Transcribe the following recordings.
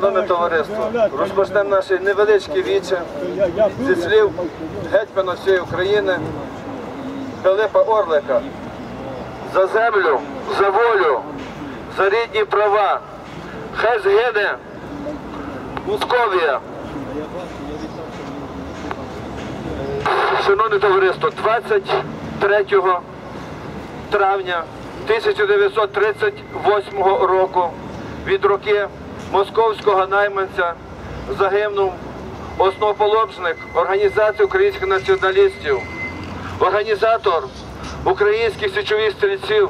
Шановне товариство, розпочнемо наше невеличке віче зі слів гетьмана всієї України Пилипа Орлика. За землю, за волю, за рідні права. Хай згине Московія. Шановне товариство, 23 травня 1938 року від руки московського найманця загинув основоположник Організації українських націоналістів, організатор українських січових стрільців,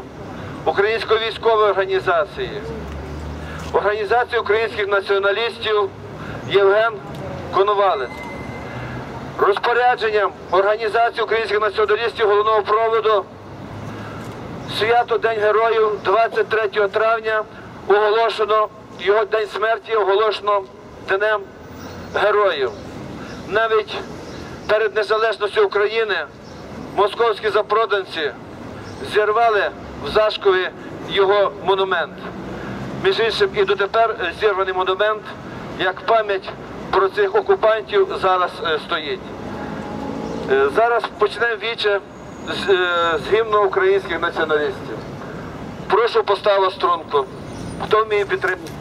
Української військової організації, Організації українських націоналістів Євген Коновалець. Розпорядженням Організації українських націоналістів головного проводу Свято День Героїв 23 травня оголошено, його день смерті оголошено Днем Героїв. Навіть перед незалежністю України московські запроданці зірвали в Зашкові його монумент. Між іншим, і дотепер зірваний монумент, як пам'ять про цих окупантів зараз е, стоїть. Е, Зараз почнемо віче е, з гімну українських націоналістів. Прошу поставити струнку. Хто вміє підтримати?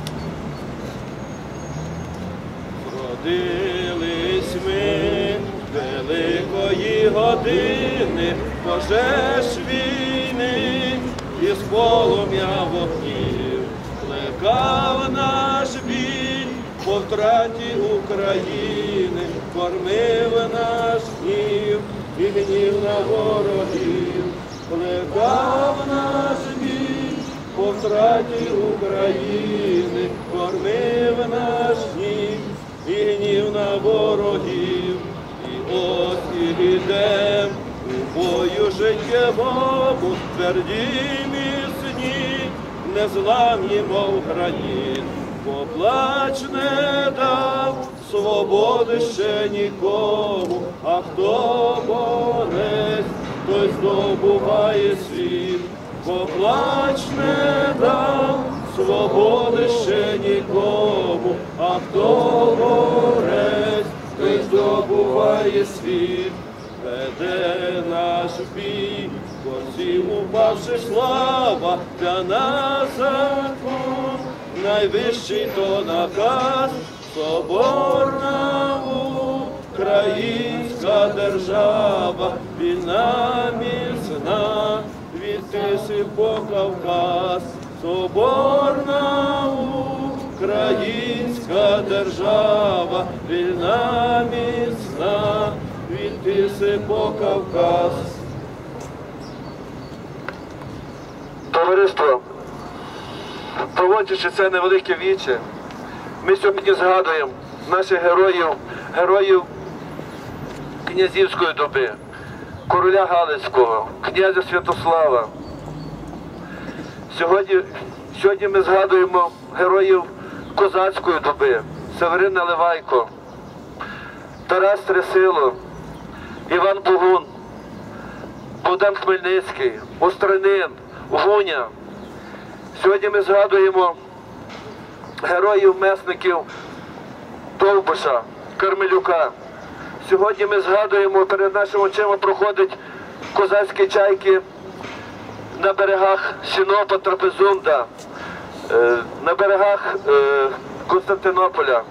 Родились ми. Великої години, пожеж війни, із полум'я вогнів, плекав наш біль по втраті України, кормив наш гнів. І гнів на ворогів, плекав наш біль по втраті України, кормив ось ідем у бою життєвому, тверді міцні, незламні, мов граніт, поплач не дав свободи ще нікому, а хто борець, той здобуває світ, поплач не дав свободи ще нікому, а хто борець, здобуває світ, веде наш бій, борців упавши слава, для нас закон, найвищий то наказ, соборна українська держава, вільна міцна, від Тиси по Кавказ, соборна українська держава, вільна міцна, від Тиси по Кавказ. Товариство, проводячи це невелике віче, ми сьогодні згадуємо наших героїв, героїв князівської доби, короля Галицького, князя Святослава. Сьогодні, сьогодні ми згадуємо героїв козацької доби, Северина Левайко, Тарас Тресило, Іван Бугун, Богдан Хмельницький, Остринин, Гуня. Сьогодні ми згадуємо героїв месників Довбуша, Кармелюка. Сьогодні ми згадуємо, перед нашими очима проходять козацькі чайки на берегах Сінопа, Трапезунда, на берегах е, Константинополя.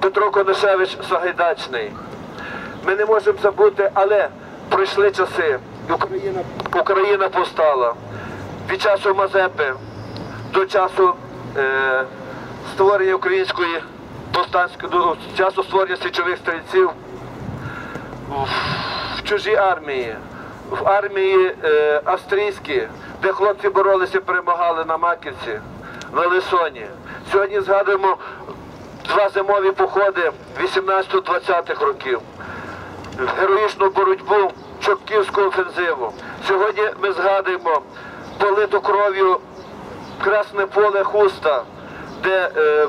Петро Конашевич Сагайдачний. Ми не можемо забути, але пройшли часи. Україна, Україна повстала. Від часу Мазепи до часу е, створення української повстанської, до часу створення січових стрільців в чужій армії, в армії е, австрійській, де хлопці боролися, перемагали на Маківці, на Лисоні. Сьогодні згадуємо два зимові походи 18-20-х років, героїчну боротьбу Чопківську офензиву. Сьогодні ми згадуємо политу кров'ю Красне поле Хуста, де е,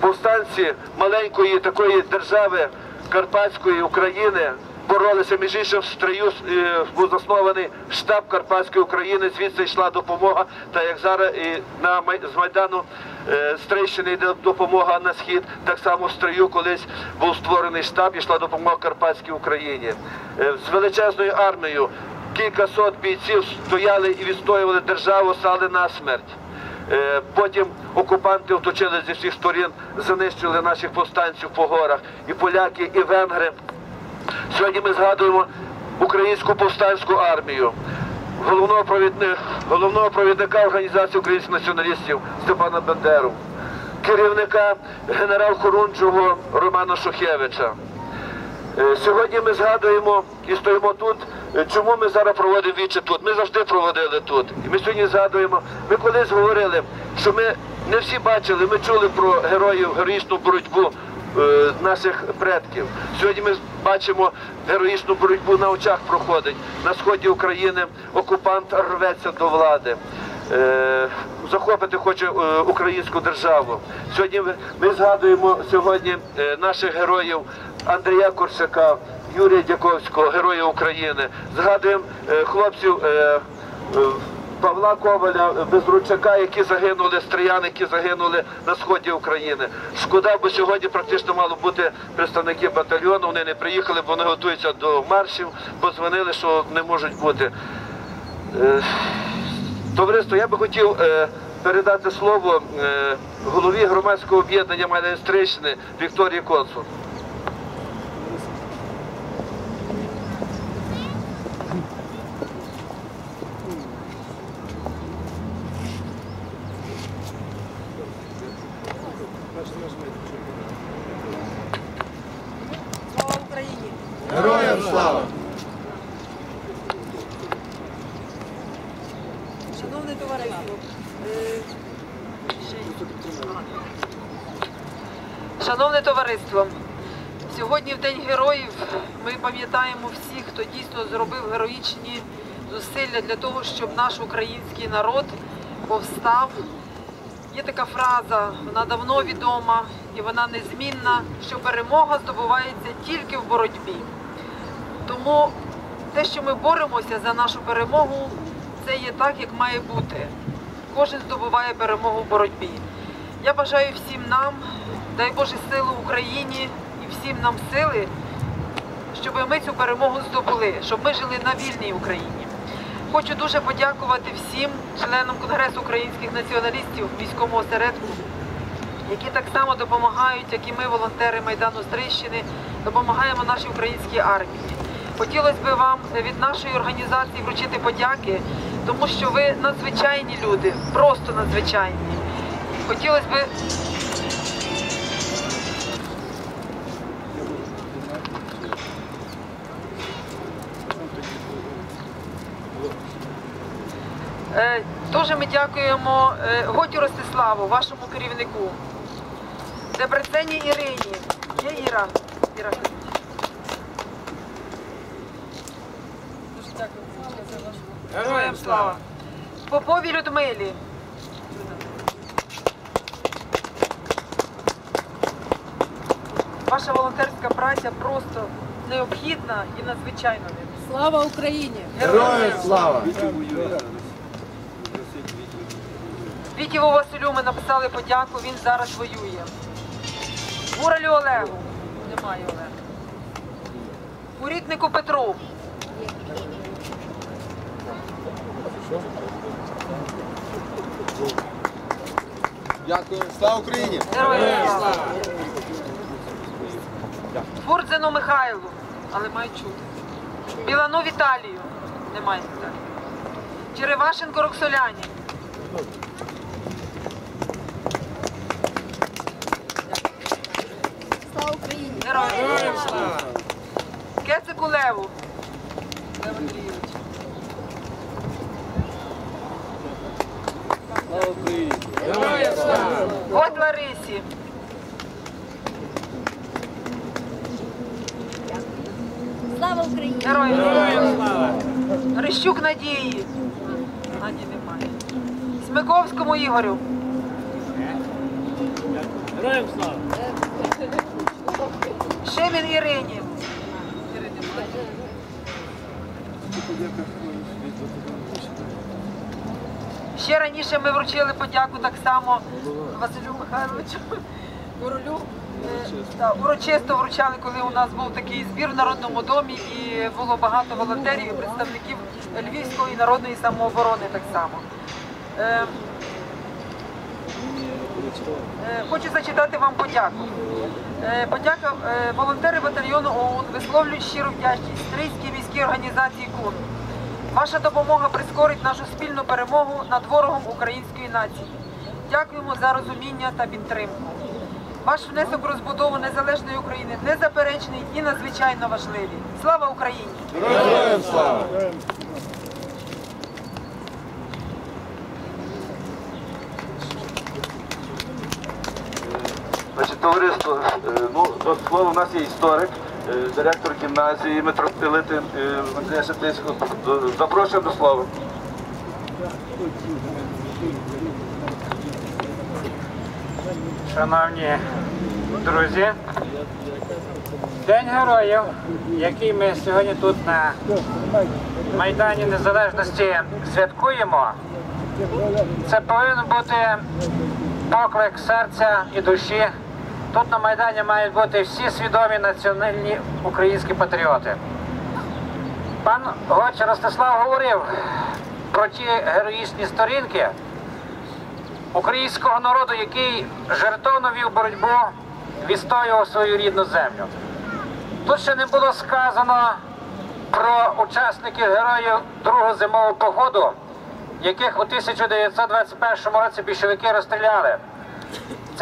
повстанці маленької такої держави Карпатської України боролися між іншим в строю е, був заснований штаб Карпатської України. Звідси йшла допомога. Та як зараз і на з майдану е, з йде допомога на схід, так само в строю колись був створений штаб, йшла допомога Карпатській Україні Е, з величезною армією. Кілька сот бійців стояли і відстоювали державу, стали на смерть. Потім окупанти оточили зі всіх сторін, знищили наших повстанців по горах, і поляки, і венгри. Сьогодні ми згадуємо українську повстанську армію, головного провідника, головного провідника Організації українських націоналістів Степана Бендеру, керівника генерал Хорунжого Романа Шухевича. Е, Сьогодні ми згадуємо і стоїмо тут. Е, Чому ми зараз проводимо віче тут? Ми завжди проводили тут. І ми сьогодні згадуємо. Ми колись говорили, що ми не всі бачили, ми чули про героїв, героїчну боротьбу наших предків. Сьогодні ми бачимо героїчну боротьбу на очах проходить. На сході України окупант рветься до влади. Е, захопити хоче е, українську державу. Сьогодні ми, згадуємо сьогодні е, наших героїв Андрія Корсака, Юрія Дяковського, героя України. Згадуємо е, хлопців е, е, Павла Коваля, е, Безручака, які загинули, стріяни, які загинули на сході України. Шкода, бо сьогодні практично мало бути представники батальйону. Вони не приїхали, бо вони готуються до маршів, позвонили, що не можуть бути. Е, Товариство, я би хотів е, передати слово голові громадського об'єднання Майданістрищини Вікторії Консул. Шановне товариство, сьогодні в День героїв ми пам'ятаємо всіх, хто дійсно зробив героїчні зусилля для того, щоб наш український народ повстав. Є така фраза, вона давно відома і вона незмінна, що перемога здобувається тільки в боротьбі. Тому те, що ми боремося за нашу перемогу, це є так, як має бути. Кожен здобуває перемогу в боротьбі. Я бажаю всім нам, дай Боже силу Україні і всім нам сили, щоб ми цю перемогу здобули, щоб ми жили на вільній Україні. Хочу дуже подякувати всім членам Конгресу українських націоналістів міському осередку, які так само допомагають, як і ми, волонтери Майдану Стрищини, допомагаємо нашій українській армії. Хотілося б вам від нашої організації вручити подяки, тому що ви надзвичайні люди, просто надзвичайні. Хотілося б Дуже ми дякуємо е, Готю Ростиславу, вашому керівнику, Дебрецені Ірині. Є Іра? Іра. Дуже дякую за вашу Героям слава. Попові Людмилі. Ваша волонтерська праця просто необхідна і надзвичайно. Слава Україні! Героям слава! Вітєву Василю ми написали подяку, він зараз воює. Гуралю Олегу. Немає Олега. Курітнику Петру. Дякую. Слава Україні! Героям слава. Фурдзену Михайлу, але має чути. Білану Віталію. Немає Віталію. Черевашенко Роксоляні. Слава Україні! Героям слава. Кецику Леву. Лев Андрійович. От Ларисі. Слава Україні! Героям слава. Рищук Надії. Наді немає. Смиковському Ігорю. Героям слава. Шемін Ірині. Ще раніше ми вручили подяку так само Василю Михайловичу Королю. Е, урочисто вручали, коли у нас був такий збір в Народному домі і було багато волонтерів і представників Львівської народної самооборони так само. Е, Е, Хочу зачитати вам подяку. Е, Подяка е, волонтери батальйону ОУН висловлюють щиру вдячність Стрийській міській організації КУН. Ваша допомога прискорить нашу спільну перемогу над ворогом української нації. Дякуємо за розуміння та підтримку. Ваш внесок у розбудову незалежної України незаперечний і надзвичайно важливий. Слава Україні! Героям слава! Товариство, е, ну, до слова, у нас є історик, е, директор гімназії митрополити е, Андрія Шептицького. До- Запрошуємо до слова. Шановні друзі, День Героїв, який ми сьогодні тут на Майдані Незалежності святкуємо, це повинен бути поклик серця і душі. Тут на Майдані мають бути всі свідомі національні українські патріоти. Пан Гоч Ростислав говорив про ті героїчні сторінки, українського народу, який жертовно вів боротьбу, відстоював свою рідну землю. Тут ще не було сказано про учасників героїв Другого зимового походу, яких у 1921 році більшовики розстріляли.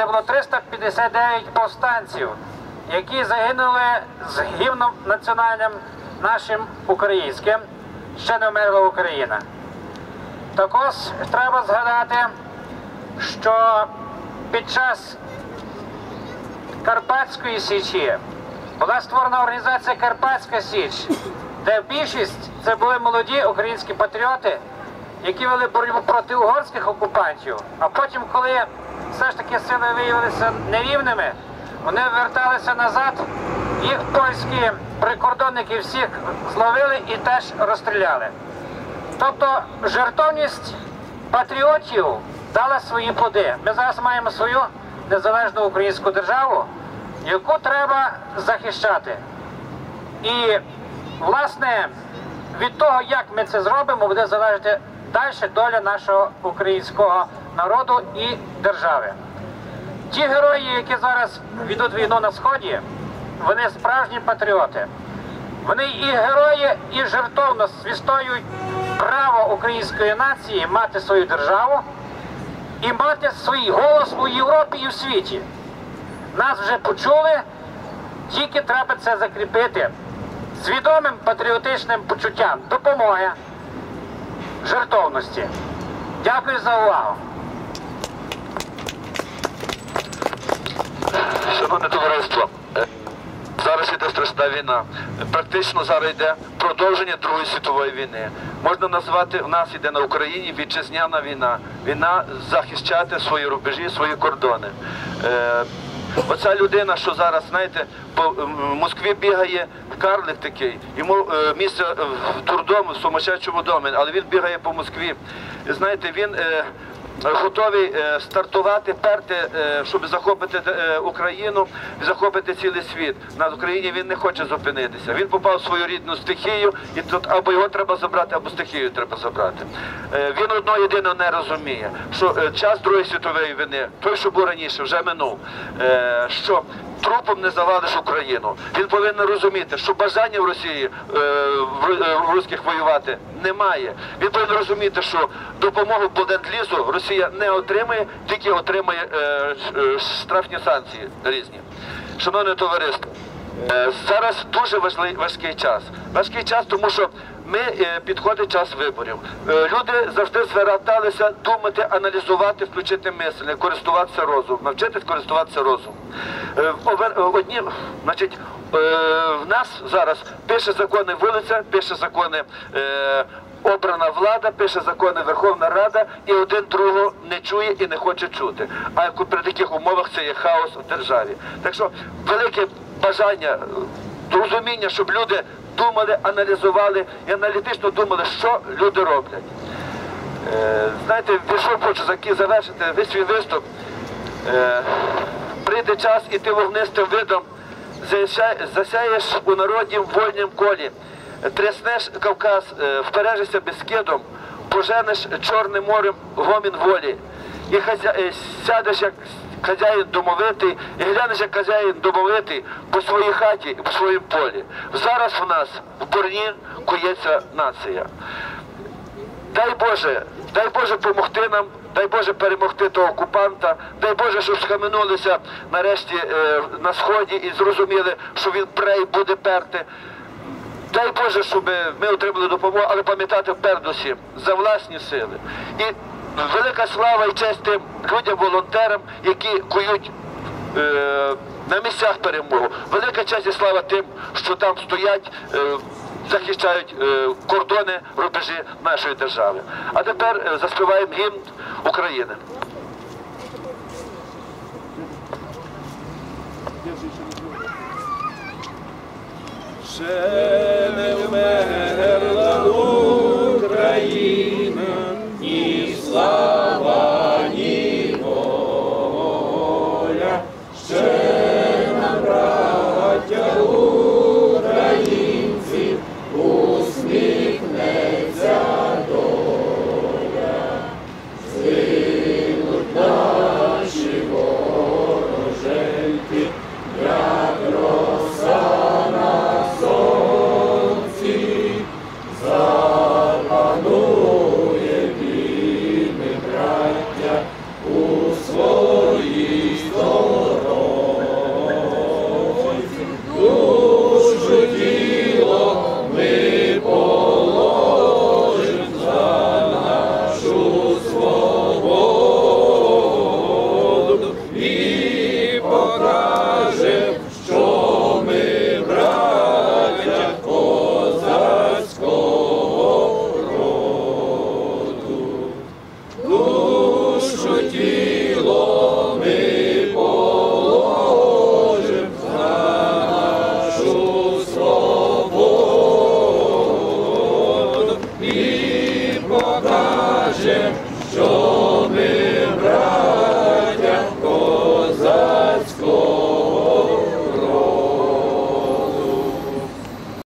Це було 359 повстанців, які загинули з гімном національним нашим українським. Ще не вмерла Україна. Також треба згадати, що під час Карпатської Січі була створена організація Карпатська Січ, де більшість це були молоді українські патріоти, які вели боротьбу проти угорських окупантів. А потім, коли все ж таки сили виявилися нерівними, вони верталися назад, їх польські прикордонники всіх зловили і теж розстріляли. Тобто жертовність патріотів дала свої плоди. Ми зараз маємо свою незалежну українську державу, яку треба захищати. І, власне, від того, як ми це зробимо, буде залежати далі доля нашого українського народу і держави. Ті герої, які зараз ведуть війну на сході, вони справжні патріоти. Вони і герої, і жертовно відстоюють право української нації мати свою державу і мати свій голос у Європі і в світі. Нас вже почули, тільки треба це закріпити свідомим патріотичним почуттям допомоги, жертовності. Дякую за увагу. Шановне товариство, е, зараз йде страшна війна. Практично зараз йде продовження Другої світової війни. Можна назвати, в нас йде на Україні вітчизняна війна. Війна захищати свої рубежі, свої кордони. Е, Оця людина, що зараз, знаєте, по Москві бігає карлик такий, йому е, місце в дурдому, в сумасшедшому домі, але він бігає по Москві. Знаєте, він готовий е, стартувати, перти, е, щоб захопити Україну і захопити цілий світ. На Україні він не хоче зупинитися. Він попав в свою рідну стихію, і тут або його треба забрати, або стихію треба забрати. Е, Він одно єдине не розуміє, що е, час Другої світової війни, той, що був раніше, вже минув. Е, Що трупом не завалиш Україну. Він повинен розуміти, що бажання в Росії е, в, е, русських воювати немає. Він повинен розуміти, що допомогу по ленд-лізу Росія не отримає, тільки отримає е, штрафні санкції різні. Шановне товариство, зараз дуже важливий важкий час. Важкий час, тому що ми е, підходить час виборів. Е, люди завжди зверталися думати, аналізувати, включити мислення, користуватися розумом, навчитись користуватися розумом. Е, е, Одні, значить, е, в нас зараз пише закони вулиця, пише закони. е, Обрана влада, пише закони Верховна Рада, і один другого не чує і не хоче чути. А при таких умовах це є хаос в державі. Так що велике бажання, розуміння, щоб люди думали, аналізували і аналітично думали, що люди роблять. Е, знаєте, пішов, хочу завершити весь свій виступ. Е, прийде час і ти вогнистим видом засяєш у народі в вольнім колі, тряснеш Кавказ, е, впережешся безкидом, поженеш Чорним морем гомін волі. І хазя... е, сядеш як хазяїн домовитий, і глянеш як хазяїн домовитий по своїй хаті і по своїм полі. Зараз в нас в борні кується нація. Дай Боже, дай Боже помогти нам, дай Боже перемогти того окупанта, дай Боже, щоб схаменулися нарешті е, на сході і зрозуміли, що він пре і буде перти. Дай Боже, щоб ми отримали допомогу, але пам'ятати передусім за власні сили. І велика слава і честь тим людям-волонтерам, які кують е, на місцях перемогу. Велика честь і слава тим, що там стоять, е, захищають е, кордони, рубежі нашої держави. А тепер е, заспіваємо гімн України. Ще